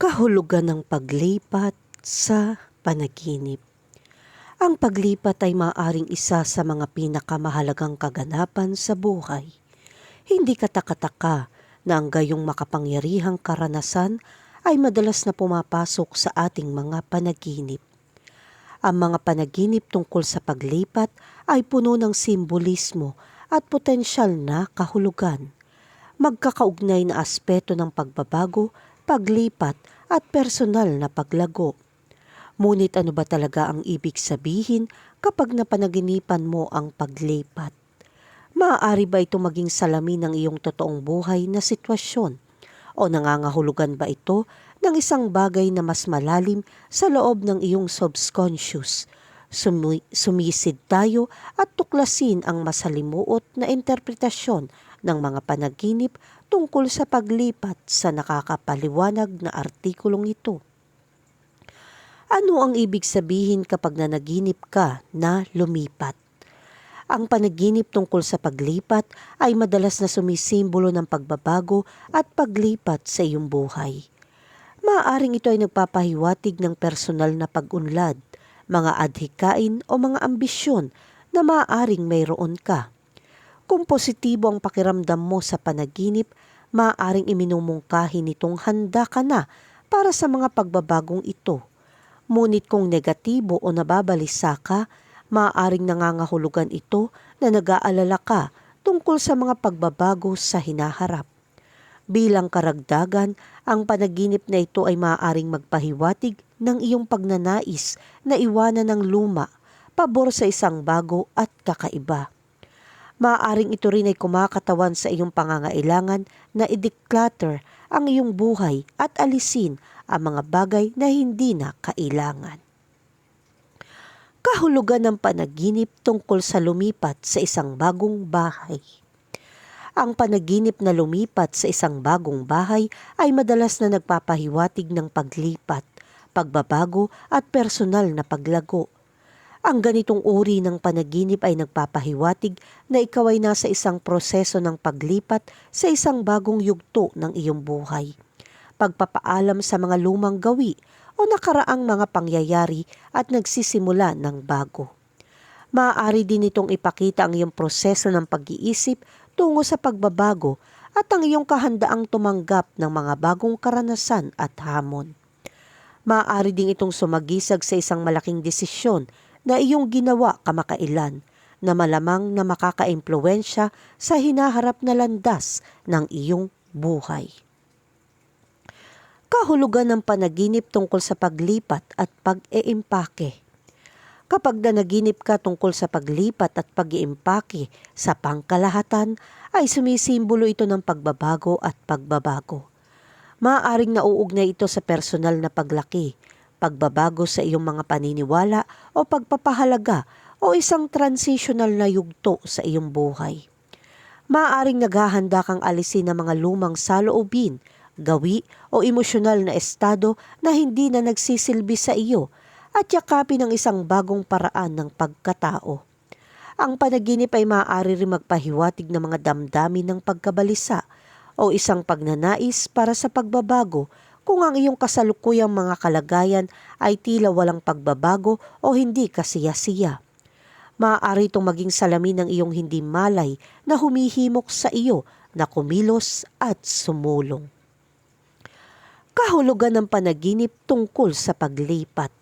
Kahulugan ng paglipat sa panaginip. Ang paglipat ay maaring isa sa mga pinakamahalagang kaganapan sa buhay. Hindi katakataka na ang gayong makapangyarihang karanasan ay madalas na pumapasok sa ating mga panaginip. Ang mga panaginip tungkol sa paglipat ay puno ng simbolismo at potensyal na kahulugan. Magkakaugnay na aspeto ng pagbabago, paglipat at personal na paglago. Ngunit ano ba talaga ang ibig sabihin kapag napanaginipan mo ang paglipat? Maaari ba ito maging salamin ng iyong totoong buhay na sitwasyon? O nangangahulugan ba ito ng isang bagay na mas malalim sa loob ng iyong subconscious? Sumi- sumisid tayo at tuklasin ang masalimuot na interpretasyon ng mga panaginip tungkol sa paglipat sa nakakapaliwanag na artikulong ito. Ano ang ibig sabihin kapag nanaginip ka na lumipat? Ang panaginip tungkol sa paglipat ay madalas na sumisimbolo ng pagbabago at paglipat sa iyong buhay. Maaaring ito ay nagpapahiwatig ng personal na pag-unlad, mga adhikain o mga ambisyon na maaaring mayroon ka. Kung positibo ang pakiramdam mo sa panaginip, maaaring iminumungkahi nitong handa ka na para sa mga pagbabagong ito. Ngunit kung negatibo o nababalisa ka, maaaring nangangahulugan ito na nag-aalala ka tungkol sa mga pagbabago sa hinaharap. Bilang karagdagan, ang panaginip na ito ay maaaring magpahiwatig ng iyong pagnanais na iwanan ng luma, pabor sa isang bago at kakaiba. Maaaring ito rin ay kumakatawan sa iyong pangangailangan na i-declutter ang iyong buhay at alisin ang mga bagay na hindi na kailangan kahulugan ng panaginip tungkol sa lumipat sa isang bagong bahay. Ang panaginip na lumipat sa isang bagong bahay ay madalas na nagpapahiwatig ng paglipat, pagbabago at personal na paglago. Ang ganitong uri ng panaginip ay nagpapahiwatig na ikaw ay nasa isang proseso ng paglipat sa isang bagong yugto ng iyong buhay. Pagpapaalam sa mga lumang gawi o nakaraang mga pangyayari at nagsisimula ng bago. Maaari din itong ipakita ang iyong proseso ng pag-iisip tungo sa pagbabago at ang iyong kahandaang tumanggap ng mga bagong karanasan at hamon. Maaari din itong sumagisag sa isang malaking desisyon na iyong ginawa kamakailan na malamang na makakaimpluensya sa hinaharap na landas ng iyong buhay kahulugan ng panaginip tungkol sa paglipat at pag-eimpake. Kapag nanaginip ka tungkol sa paglipat at pag-iimpake sa pangkalahatan, ay sumisimbolo ito ng pagbabago at pagbabago. Maaaring nauugnay ito sa personal na paglaki, pagbabago sa iyong mga paniniwala o pagpapahalaga o isang transitional na yugto sa iyong buhay. Maaaring naghahanda kang alisin ng mga lumang saloobin gawi o emosyonal na estado na hindi na nagsisilbi sa iyo at yakapin ng isang bagong paraan ng pagkatao. Ang panaginip ay maaari rin magpahiwatig ng mga damdamin ng pagkabalisa o isang pagnanais para sa pagbabago kung ang iyong kasalukuyang mga kalagayan ay tila walang pagbabago o hindi kasiya-siya. Maaari itong maging salamin ng iyong hindi malay na humihimok sa iyo na kumilos at sumulong kahulugan ng panaginip tungkol sa paglipat.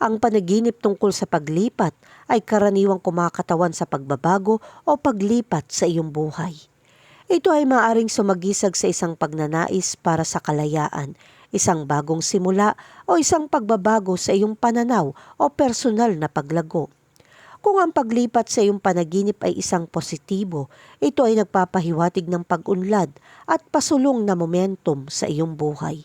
Ang panaginip tungkol sa paglipat ay karaniwang kumakatawan sa pagbabago o paglipat sa iyong buhay. Ito ay maaring sumagisag sa isang pagnanais para sa kalayaan, isang bagong simula o isang pagbabago sa iyong pananaw o personal na paglago. Kung ang paglipat sa iyong panaginip ay isang positibo, ito ay nagpapahiwatig ng pag-unlad at pasulong na momentum sa iyong buhay.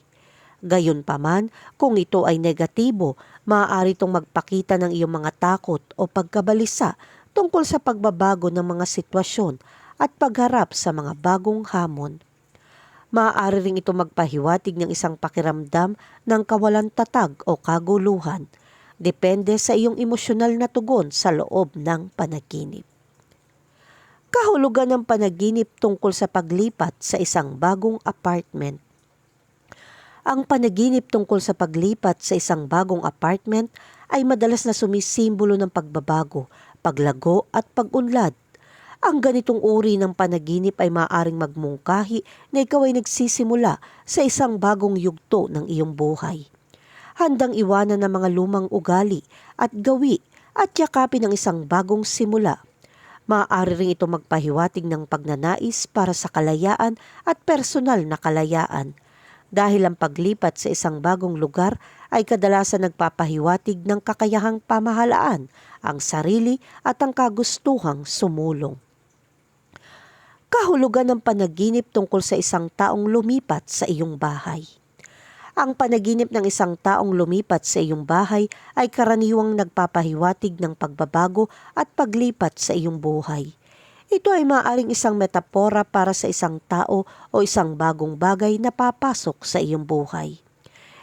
Gayunpaman, kung ito ay negatibo, maaari itong magpakita ng iyong mga takot o pagkabalisa tungkol sa pagbabago ng mga sitwasyon at pagharap sa mga bagong hamon. Maaari ring ito magpahiwatig ng isang pakiramdam ng kawalan tatag o kaguluhan – Depende sa iyong emosyonal na tugon sa loob ng panaginip. Kahulugan ng panaginip tungkol sa paglipat sa isang bagong apartment. Ang panaginip tungkol sa paglipat sa isang bagong apartment ay madalas na sumisimbolo ng pagbabago, paglago at pag-unlad. Ang ganitong uri ng panaginip ay maaaring magmungkahi na ikaw ay nagsisimula sa isang bagong yugto ng iyong buhay. Handang iwanan ng mga lumang ugali at gawi at yakapin ang isang bagong simula. Maaari rin ito magpahiwatig ng pagnanais para sa kalayaan at personal na kalayaan dahil ang paglipat sa isang bagong lugar ay kadalasan nagpapahiwatig ng kakayahang pamahalaan, ang sarili at ang kagustuhang sumulong. Kahulugan ng panaginip tungkol sa isang taong lumipat sa iyong bahay. Ang panaginip ng isang taong lumipat sa iyong bahay ay karaniwang nagpapahiwatig ng pagbabago at paglipat sa iyong buhay. Ito ay maaaring isang metapora para sa isang tao o isang bagong bagay na papasok sa iyong buhay.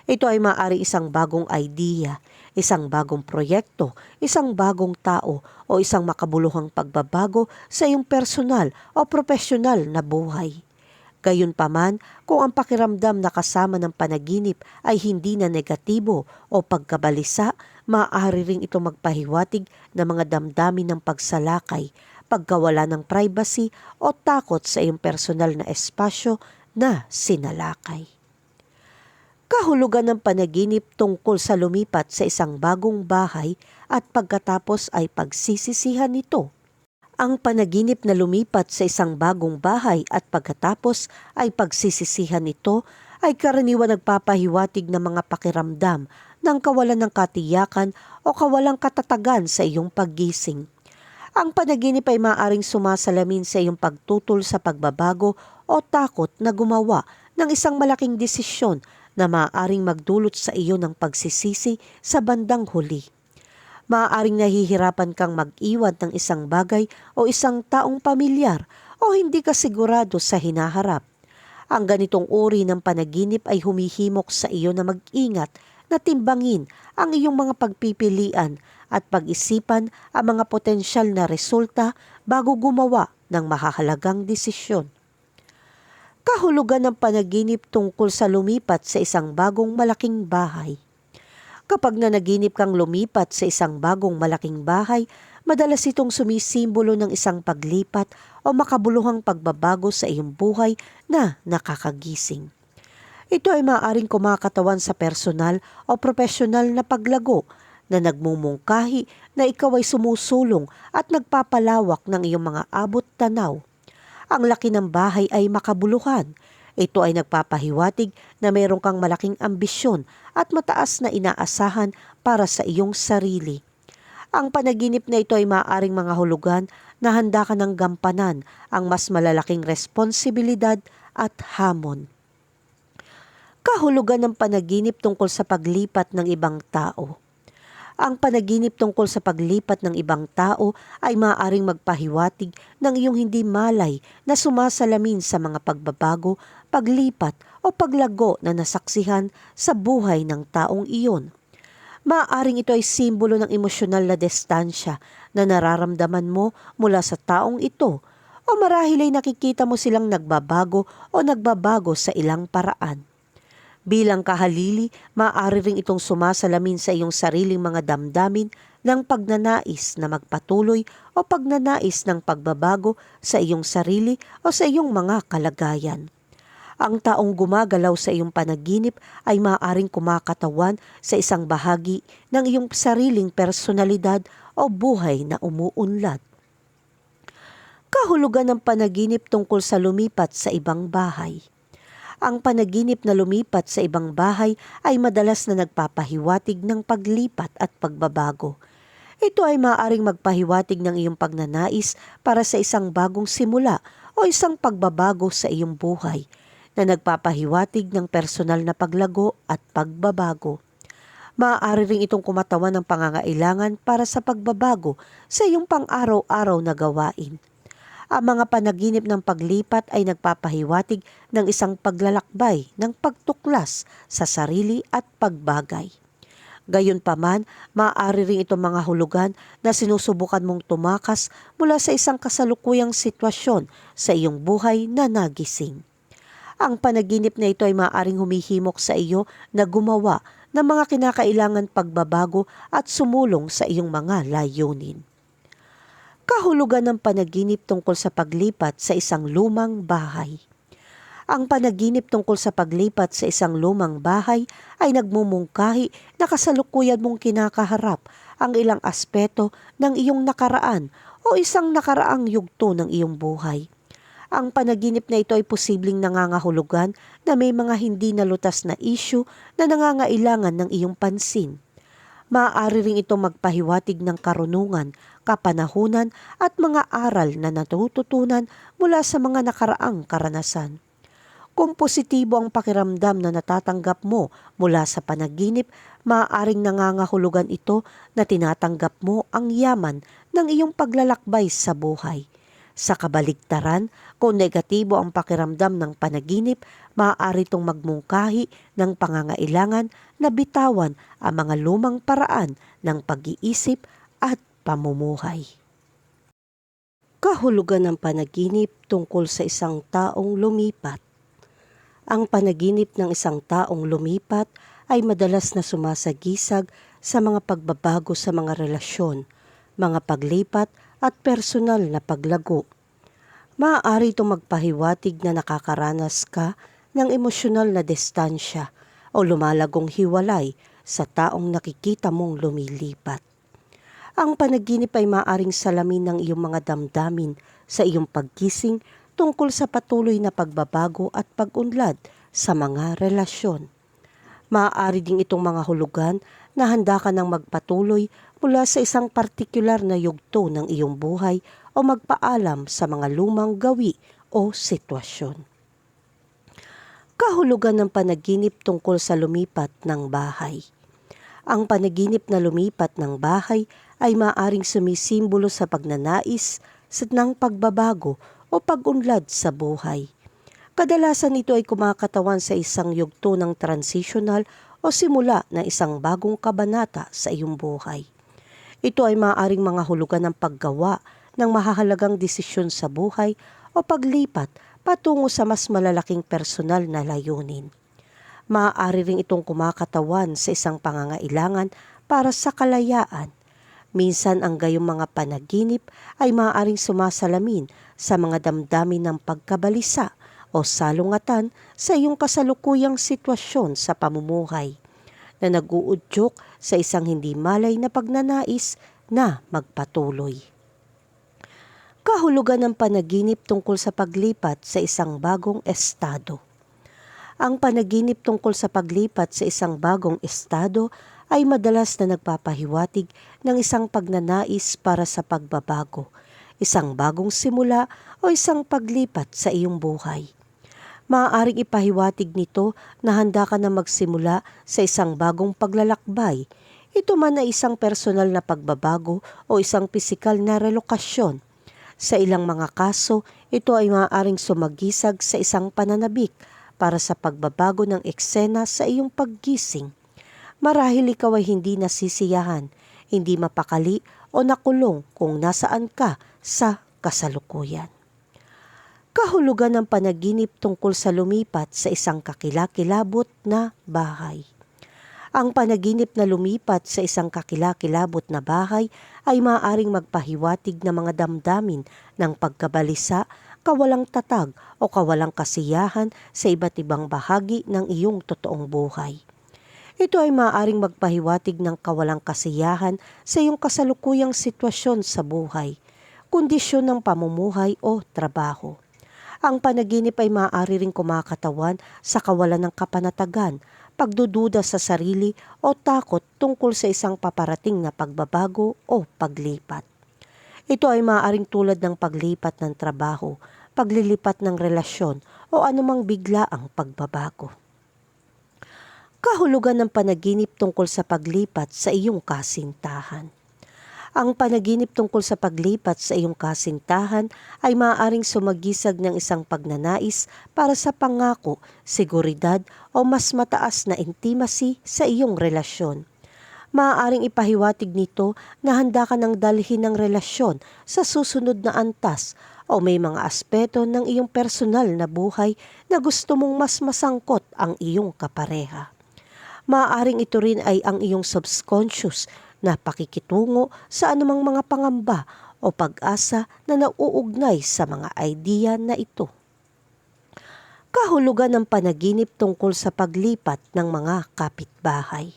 Ito ay maaaring isang bagong idea, isang bagong proyekto, isang bagong tao o isang makabuluhang pagbabago sa iyong personal o profesional na buhay. Gayunpaman, kung ang pakiramdam na kasama ng panaginip ay hindi na negatibo o pagkabalisa, maaari ring ito magpahiwatig ng mga damdamin ng pagsalakay pagkawala ng privacy o takot sa iyong personal na espasyo na sinalakay. Kahulugan ng panaginip tungkol sa lumipat sa isang bagong bahay at pagkatapos ay pagsisisihan nito. Ang panaginip na lumipat sa isang bagong bahay at pagkatapos ay pagsisisihan nito ay karaniwan nagpapahiwatig ng mga pakiramdam ng kawalan ng katiyakan o kawalang katatagan sa iyong paggising ang panaginip ay maaaring sumasalamin sa iyong pagtutol sa pagbabago o takot na gumawa ng isang malaking desisyon na maaaring magdulot sa iyo ng pagsisisi sa bandang huli. Maaaring nahihirapan kang mag-iwan ng isang bagay o isang taong pamilyar o hindi ka sigurado sa hinaharap. Ang ganitong uri ng panaginip ay humihimok sa iyo na mag-ingat na timbangin ang iyong mga pagpipilian at pag-isipan ang mga potensyal na resulta bago gumawa ng mahahalagang desisyon. Kahulugan ng panaginip tungkol sa lumipat sa isang bagong malaking bahay. Kapag nanaginip kang lumipat sa isang bagong malaking bahay, madalas itong sumisimbolo ng isang paglipat o makabuluhang pagbabago sa iyong buhay na nakakagising. Ito ay maaaring kumakatawan sa personal o profesional na paglago na nagmumungkahi na ikaw ay sumusulong at nagpapalawak ng iyong mga abot tanaw. Ang laki ng bahay ay makabuluhan. Ito ay nagpapahiwatig na mayroon kang malaking ambisyon at mataas na inaasahan para sa iyong sarili. Ang panaginip na ito ay maaaring mga hulugan na handa ka ng gampanan ang mas malalaking responsibilidad at hamon. Kahulugan ng panaginip tungkol sa paglipat ng ibang tao. Ang panaginip tungkol sa paglipat ng ibang tao ay maaaring magpahiwatig ng iyong hindi malay na sumasalamin sa mga pagbabago, paglipat o paglago na nasaksihan sa buhay ng taong iyon. Maaaring ito ay simbolo ng emosyonal na distansya na nararamdaman mo mula sa taong ito o marahil ay nakikita mo silang nagbabago o nagbabago sa ilang paraan. Bilang kahalili, maaari ring itong sumasalamin sa iyong sariling mga damdamin ng pagnanais na magpatuloy o pagnanais ng pagbabago sa iyong sarili o sa iyong mga kalagayan. Ang taong gumagalaw sa iyong panaginip ay maaaring kumakatawan sa isang bahagi ng iyong sariling personalidad o buhay na umuunlad. Kahulugan ng panaginip tungkol sa lumipat sa ibang bahay – ang panaginip na lumipat sa ibang bahay ay madalas na nagpapahiwatig ng paglipat at pagbabago. Ito ay maaaring magpahiwatig ng iyong pagnanais para sa isang bagong simula o isang pagbabago sa iyong buhay na nagpapahiwatig ng personal na paglago at pagbabago. Maaari rin itong kumatawan ng pangangailangan para sa pagbabago sa iyong pang-araw-araw na gawain ang mga panaginip ng paglipat ay nagpapahiwatig ng isang paglalakbay ng pagtuklas sa sarili at pagbagay. Gayunpaman, maaari rin itong mga hulugan na sinusubukan mong tumakas mula sa isang kasalukuyang sitwasyon sa iyong buhay na nagising. Ang panaginip na ito ay maaaring humihimok sa iyo na gumawa ng mga kinakailangan pagbabago at sumulong sa iyong mga layunin. Kahulugan ng panaginip tungkol sa paglipat sa isang lumang bahay. Ang panaginip tungkol sa paglipat sa isang lumang bahay ay nagmumungkahi na kasalukuyan mong kinakaharap ang ilang aspeto ng iyong nakaraan o isang nakaraang yugto ng iyong buhay. Ang panaginip na ito ay posibleng nangangahulugan na may mga hindi nalutas na issue na nangangailangan ng iyong pansin. Maaari ring ito magpahiwatig ng karunungan, kapanahunan at mga aral na natututunan mula sa mga nakaraang karanasan. Kung positibo ang pakiramdam na natatanggap mo mula sa panaginip, maaaring nangangahulugan ito na tinatanggap mo ang yaman ng iyong paglalakbay sa buhay. Sa kabaligtaran, kung negatibo ang pakiramdam ng panaginip, maaari itong magmungkahi ng pangangailangan na bitawan ang mga lumang paraan ng pag-iisip at pamumuhay. Kahulugan ng panaginip tungkol sa isang taong lumipat. Ang panaginip ng isang taong lumipat ay madalas na sumasagisag sa mga pagbabago sa mga relasyon, mga paglipat at personal na paglago. Maaari itong magpahiwatig na nakakaranas ka ng emosyonal na distansya o lumalagong hiwalay sa taong nakikita mong lumilipat. Ang panaginip ay maaring salamin ng iyong mga damdamin sa iyong pagkising tungkol sa patuloy na pagbabago at pag-unlad sa mga relasyon. Maaari ding itong mga hulugan na handa ka ng magpatuloy mula sa isang partikular na yugto ng iyong buhay o magpaalam sa mga lumang gawi o sitwasyon. Kahulugan ng panaginip tungkol sa lumipat ng bahay. Ang panaginip na lumipat ng bahay ay maaring sumisimbolo sa pagnanais sa ng pagbabago o pag-unlad sa buhay. Kadalasan ito ay kumakatawan sa isang yugto ng transitional o simula na isang bagong kabanata sa iyong buhay. Ito ay maaaring mga hulugan ng paggawa ng mahahalagang desisyon sa buhay o paglipat patungo sa mas malalaking personal na layunin. Maaari rin itong kumakatawan sa isang pangangailangan para sa kalayaan. Minsan ang gayong mga panaginip ay maaaring sumasalamin sa mga damdamin ng pagkabalisa o salungatan sa iyong kasalukuyang sitwasyon sa pamumuhay na naguudyok sa isang hindi malay na pagnanais na magpatuloy. Kahulugan ng panaginip tungkol sa paglipat sa isang bagong estado. Ang panaginip tungkol sa paglipat sa isang bagong estado ay madalas na nagpapahiwatig ng isang pagnanais para sa pagbabago, isang bagong simula o isang paglipat sa iyong buhay maaaring ipahiwatig nito na handa ka na magsimula sa isang bagong paglalakbay. Ito man ay isang personal na pagbabago o isang pisikal na relokasyon. Sa ilang mga kaso, ito ay maaaring sumagisag sa isang pananabik para sa pagbabago ng eksena sa iyong paggising. Marahil ikaw ay hindi nasisiyahan, hindi mapakali o nakulong kung nasaan ka sa kasalukuyan kahulugan ng panaginip tungkol sa lumipat sa isang kakilakilabot na bahay. Ang panaginip na lumipat sa isang kakilakilabot na bahay ay maaaring magpahiwatig ng mga damdamin ng pagkabalisa, kawalang tatag o kawalang kasiyahan sa iba't ibang bahagi ng iyong totoong buhay. Ito ay maaaring magpahiwatig ng kawalang kasiyahan sa iyong kasalukuyang sitwasyon sa buhay, kondisyon ng pamumuhay o trabaho. Ang panaginip ay maaari ring kumakatawan sa kawalan ng kapanatagan, pagdududa sa sarili o takot tungkol sa isang paparating na pagbabago o paglipat. Ito ay maaaring tulad ng paglipat ng trabaho, paglilipat ng relasyon o anumang bigla ang pagbabago. Kahulugan ng panaginip tungkol sa paglipat sa iyong kasintahan. Ang panaginip tungkol sa paglipat sa iyong kasintahan ay maaaring sumagisag ng isang pagnanais para sa pangako, seguridad o mas mataas na intimacy sa iyong relasyon. maaaring ipahiwatig nito na handa ka ng dalhin ng relasyon sa susunod na antas o may mga aspeto ng iyong personal na buhay na gusto mong mas masangkot ang iyong kapareha. Maaaring ito rin ay ang iyong subconscious na pakikitungo sa anumang mga pangamba o pag-asa na nauugnay sa mga idea na ito. Kahulugan ng panaginip tungkol sa paglipat ng mga kapitbahay.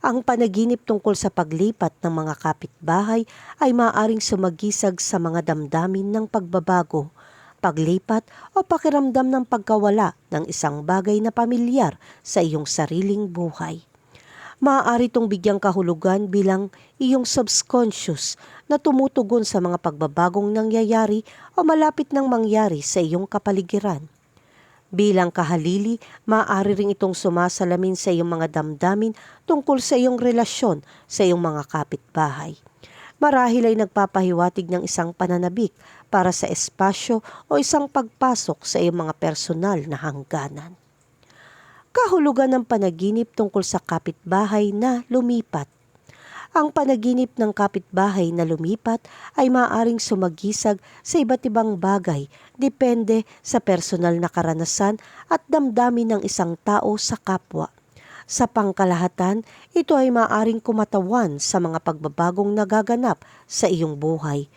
Ang panaginip tungkol sa paglipat ng mga kapitbahay ay maaaring sumagisag sa mga damdamin ng pagbabago, paglipat o pakiramdam ng pagkawala ng isang bagay na pamilyar sa iyong sariling buhay. Maaari itong bigyang kahulugan bilang iyong subconscious na tumutugon sa mga pagbabagong nangyayari o malapit nang mangyari sa iyong kapaligiran. Bilang kahalili, maaari rin itong sumasalamin sa iyong mga damdamin tungkol sa iyong relasyon sa iyong mga kapitbahay. Marahil ay nagpapahiwatig ng isang pananabik para sa espasyo o isang pagpasok sa iyong mga personal na hangganan. Kahulugan ng panaginip tungkol sa kapitbahay na lumipat ang panaginip ng kapitbahay na lumipat ay maaaring sumagisag sa iba't ibang bagay depende sa personal na karanasan at damdamin ng isang tao sa kapwa. Sa pangkalahatan, ito ay maaaring kumatawan sa mga pagbabagong nagaganap sa iyong buhay.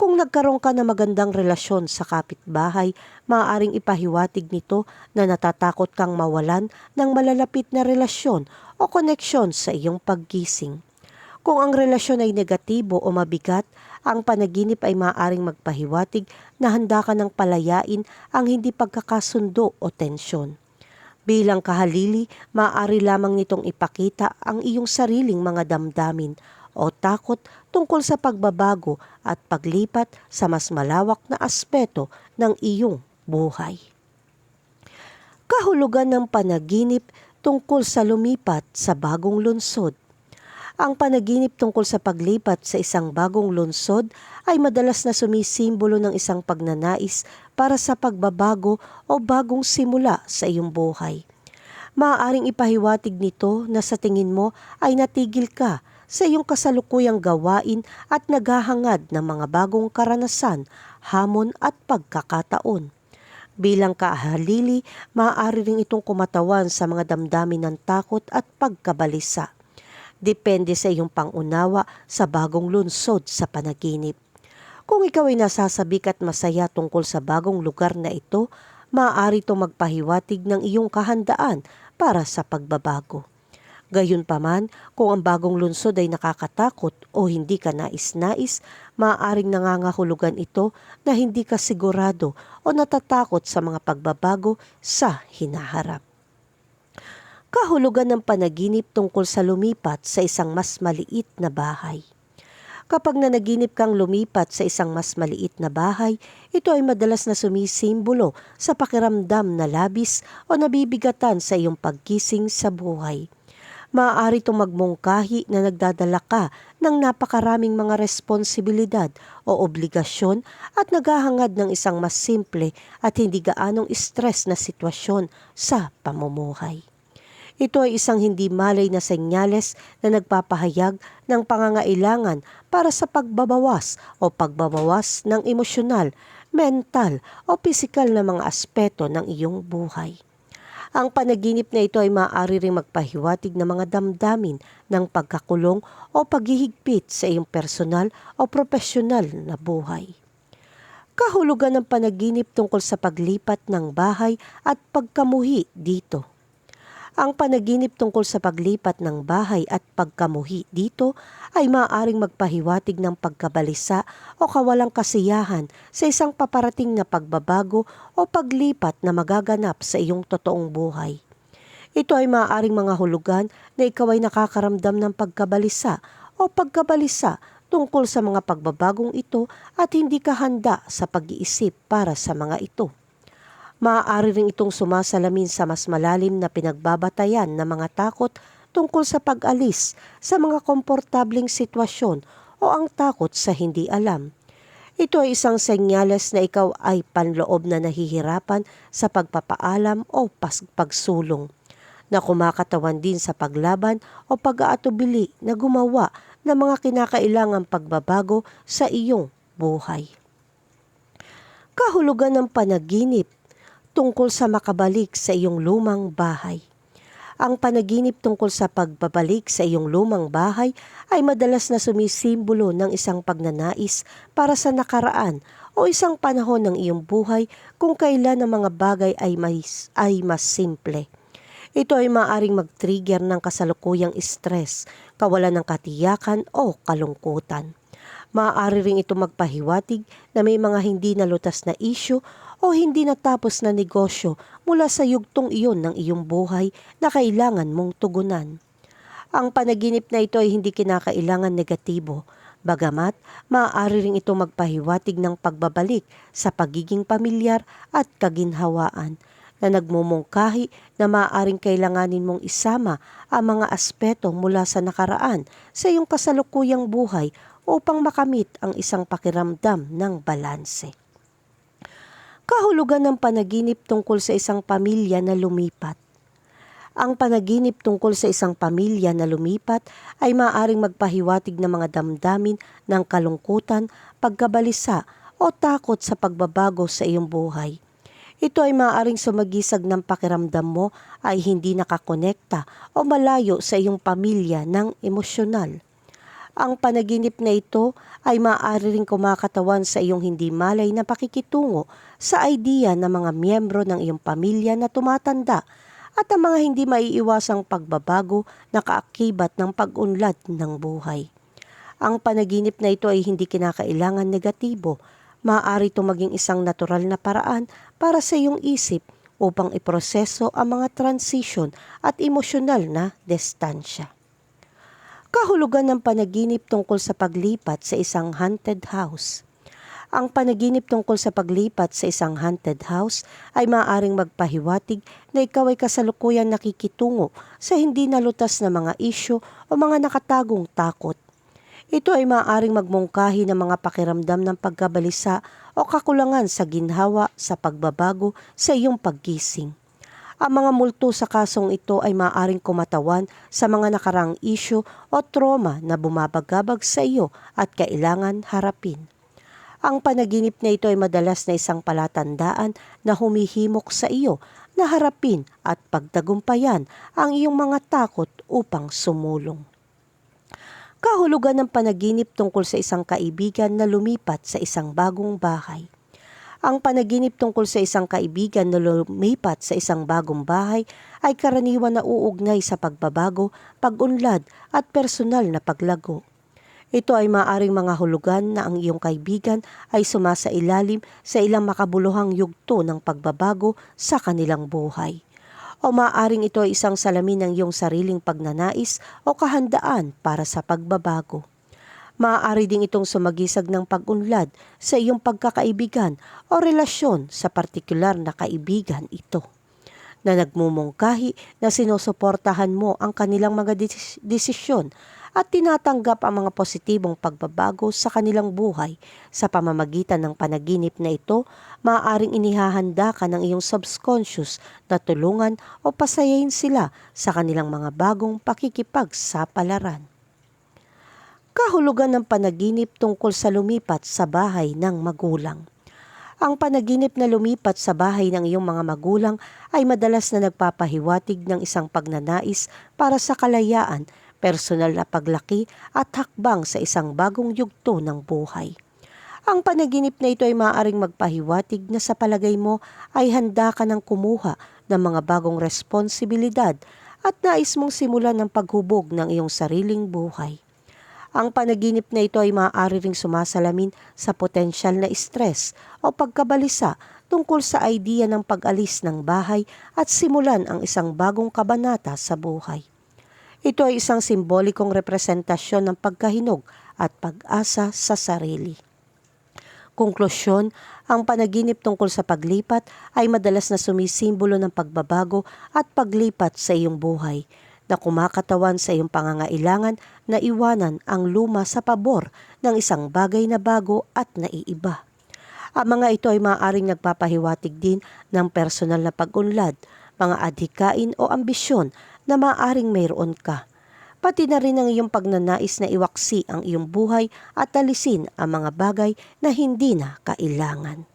Kung nagkaroon ka ng magandang relasyon sa kapitbahay, maaaring ipahiwatig nito na natatakot kang mawalan ng malalapit na relasyon o koneksyon sa iyong paggising. Kung ang relasyon ay negatibo o mabigat, ang panaginip ay maaaring magpahiwatig na handa ka ng palayain ang hindi pagkakasundo o tensyon. Bilang kahalili, maaari lamang nitong ipakita ang iyong sariling mga damdamin o takot tungkol sa pagbabago at paglipat sa mas malawak na aspeto ng iyong buhay. Kahulugan ng panaginip tungkol sa lumipat sa bagong lungsod ang panaginip tungkol sa paglipat sa isang bagong lungsod ay madalas na sumisimbolo ng isang pagnanais para sa pagbabago o bagong simula sa iyong buhay. Maaaring ipahiwatig nito na sa tingin mo ay natigil ka sa iyong kasalukuyang gawain at naghahangad ng mga bagong karanasan, hamon at pagkakataon. Bilang kahalili, maaari rin itong kumatawan sa mga damdamin ng takot at pagkabalisa Depende sa iyong pangunawa sa bagong lunsod sa panaginip. Kung ikaw ay nasasabik at masaya tungkol sa bagong lugar na ito, maaari itong magpahiwatig ng iyong kahandaan para sa pagbabago. Gayunpaman, kung ang bagong lunsod ay nakakatakot o hindi ka nais-nais, maaaring nangangahulugan ito na hindi ka sigurado o natatakot sa mga pagbabago sa hinaharap kahulugan ng panaginip tungkol sa lumipat sa isang mas maliit na bahay. Kapag nanaginip kang lumipat sa isang mas maliit na bahay, ito ay madalas na sumisimbolo sa pakiramdam na labis o nabibigatan sa iyong pagkising sa buhay. Maaari itong magmungkahi na nagdadala ka ng napakaraming mga responsibilidad o obligasyon at naghahangad ng isang mas simple at hindi gaanong stress na sitwasyon sa pamumuhay. Ito ay isang hindi malay na senyales na nagpapahayag ng pangangailangan para sa pagbabawas o pagbabawas ng emosyonal, mental o pisikal na mga aspeto ng iyong buhay. Ang panaginip na ito ay maaari ring magpahiwatig ng mga damdamin ng pagkakulong o paghihigpit sa iyong personal o profesional na buhay. Kahulugan ng panaginip tungkol sa paglipat ng bahay at pagkamuhi dito. Ang panaginip tungkol sa paglipat ng bahay at pagkamuhi dito ay maaaring magpahiwatig ng pagkabalisa o kawalang kasiyahan sa isang paparating na pagbabago o paglipat na magaganap sa iyong totoong buhay. Ito ay maaaring mga hulugan na ikaw ay nakakaramdam ng pagkabalisa o pagkabalisa tungkol sa mga pagbabagong ito at hindi ka handa sa pag-iisip para sa mga ito maaari rin itong sumasalamin sa mas malalim na pinagbabatayan ng mga takot tungkol sa pag-alis sa mga komportableng sitwasyon o ang takot sa hindi alam. Ito ay isang senyales na ikaw ay panloob na nahihirapan sa pagpapaalam o pagsulong. na kumakatawan din sa paglaban o pag-aatubili na gumawa ng mga kinakailangang pagbabago sa iyong buhay. Kahulugan ng panaginip tungkol sa makabalik sa iyong lumang bahay. Ang panaginip tungkol sa pagbabalik sa iyong lumang bahay ay madalas na sumisimbolo ng isang pagnanais para sa nakaraan o isang panahon ng iyong buhay kung kailan ang mga bagay ay mas, ay mas simple. Ito ay maaaring mag-trigger ng kasalukuyang stress, kawalan ng katiyakan o kalungkutan. Maaari ring ito magpahiwatig na may mga hindi nalutas na issue o hindi natapos na negosyo mula sa yugtong iyon ng iyong buhay na kailangan mong tugunan. Ang panaginip na ito ay hindi kinakailangan negatibo, bagamat maaari ring ito magpahiwatig ng pagbabalik sa pagiging pamilyar at kaginhawaan na nagmumungkahi na maaaring kailanganin mong isama ang mga aspeto mula sa nakaraan sa iyong kasalukuyang buhay upang makamit ang isang pakiramdam ng balanse. Kahulugan ng panaginip tungkol sa isang pamilya na lumipat. Ang panaginip tungkol sa isang pamilya na lumipat ay maaaring magpahiwatig ng mga damdamin ng kalungkutan, pagkabalisa o takot sa pagbabago sa iyong buhay. Ito ay maaaring sumagisag ng pakiramdam mo ay hindi nakakonekta o malayo sa iyong pamilya ng emosyonal. Ang panaginip na ito ay maaari ring kumakatawan sa iyong hindi malay na pakikitungo sa idea ng mga miyembro ng iyong pamilya na tumatanda at ang mga hindi maiiwasang pagbabago na kaakibat ng pag-unlad ng buhay. Ang panaginip na ito ay hindi kinakailangan negatibo. Maaari ito maging isang natural na paraan para sa iyong isip upang iproseso ang mga transition at emosyonal na distansya kahulugan ng panaginip tungkol sa paglipat sa isang haunted house. Ang panaginip tungkol sa paglipat sa isang haunted house ay maaaring magpahiwatig na ikaw ay kasalukuyan nakikitungo sa hindi nalutas na mga isyo o mga nakatagong takot. Ito ay maaaring magmungkahi ng mga pakiramdam ng pagkabalisa o kakulangan sa ginhawa sa pagbabago sa iyong paggising. Ang mga multo sa kasong ito ay maaaring kumatawan sa mga nakarang isyu o trauma na bumabagabag sa iyo at kailangan harapin. Ang panaginip na ito ay madalas na isang palatandaan na humihimok sa iyo na harapin at pagtagumpayan ang iyong mga takot upang sumulong. Kahulugan ng panaginip tungkol sa isang kaibigan na lumipat sa isang bagong bahay. Ang panaginip tungkol sa isang kaibigan na lumipat sa isang bagong bahay ay karaniwan na uugnay sa pagbabago, pag-unlad at personal na paglago. Ito ay maaring mga hulugan na ang iyong kaibigan ay sumasailalim sa ilang makabuluhang yugto ng pagbabago sa kanilang buhay. O maaring ito ay isang salamin ng iyong sariling pagnanais o kahandaan para sa pagbabago. Maaari ding itong sumagisag ng pag-unlad sa iyong pagkakaibigan o relasyon sa partikular na kaibigan ito. Na nagmumungkahi na sinusuportahan mo ang kanilang mga desisyon at tinatanggap ang mga positibong pagbabago sa kanilang buhay. Sa pamamagitan ng panaginip na ito, maaaring inihahanda ka ng iyong subconscious na tulungan o pasayahin sila sa kanilang mga bagong pakikipagsapalaran kahulugan ng panaginip tungkol sa lumipat sa bahay ng magulang. Ang panaginip na lumipat sa bahay ng iyong mga magulang ay madalas na nagpapahiwatig ng isang pagnanais para sa kalayaan, personal na paglaki at hakbang sa isang bagong yugto ng buhay. Ang panaginip na ito ay maaaring magpahiwatig na sa palagay mo ay handa ka ng kumuha ng mga bagong responsibilidad at nais mong simulan ng paghubog ng iyong sariling buhay. Ang panaginip na ito ay maaari ring sumasalamin sa potensyal na stress o pagkabalisa tungkol sa idea ng pag-alis ng bahay at simulan ang isang bagong kabanata sa buhay. Ito ay isang simbolikong representasyon ng pagkahinog at pag-asa sa sarili. Konklusyon, ang panaginip tungkol sa paglipat ay madalas na sumisimbolo ng pagbabago at paglipat sa iyong buhay na kumakatawan sa iyong pangangailangan na iwanan ang luma sa pabor ng isang bagay na bago at naiiba. Ang mga ito ay maaaring nagpapahiwatig din ng personal na pag-unlad, mga adhikain o ambisyon na maaring mayroon ka. Pati na rin ang iyong pagnanais na iwaksi ang iyong buhay at alisin ang mga bagay na hindi na kailangan.